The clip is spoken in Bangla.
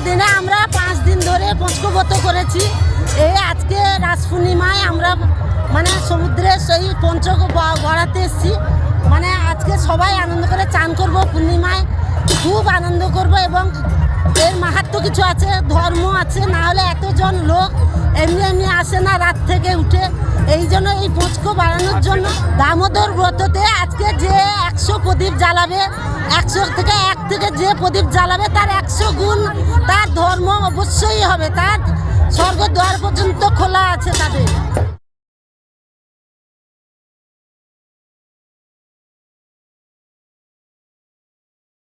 এখানে আমরা পাঁচ দিন ধরে পঞ্চকব্রত করেছি। এই আজকে রাস পূর্ণিমায় আমরা মানে সমুদ্রে সেই পঞ্চক গড়াতে এসেছি। মানে আজকে সবাই আনন্দ করে চান করব পূর্ণিমায়। খুব আনন্দ করব এবং এর মাহাত্ম কিছু আছে, ধর্ম আছে। না হলে এতজন লোক না রাত থেকে উঠে। এই জন্য এই পুচকো বাড়ানোর জন্য দামোদর ব্রততে আজকে যে একশো প্রদীপ জ্বালাবে, একশো থেকে এক থেকে যে প্রদীপ জ্বালাবে তার একশো গুণ তার ধর্ম অবশ্যই হবে। তার স্বর্গ দ্বার পর্যন্ত খোলা আছে তাদের।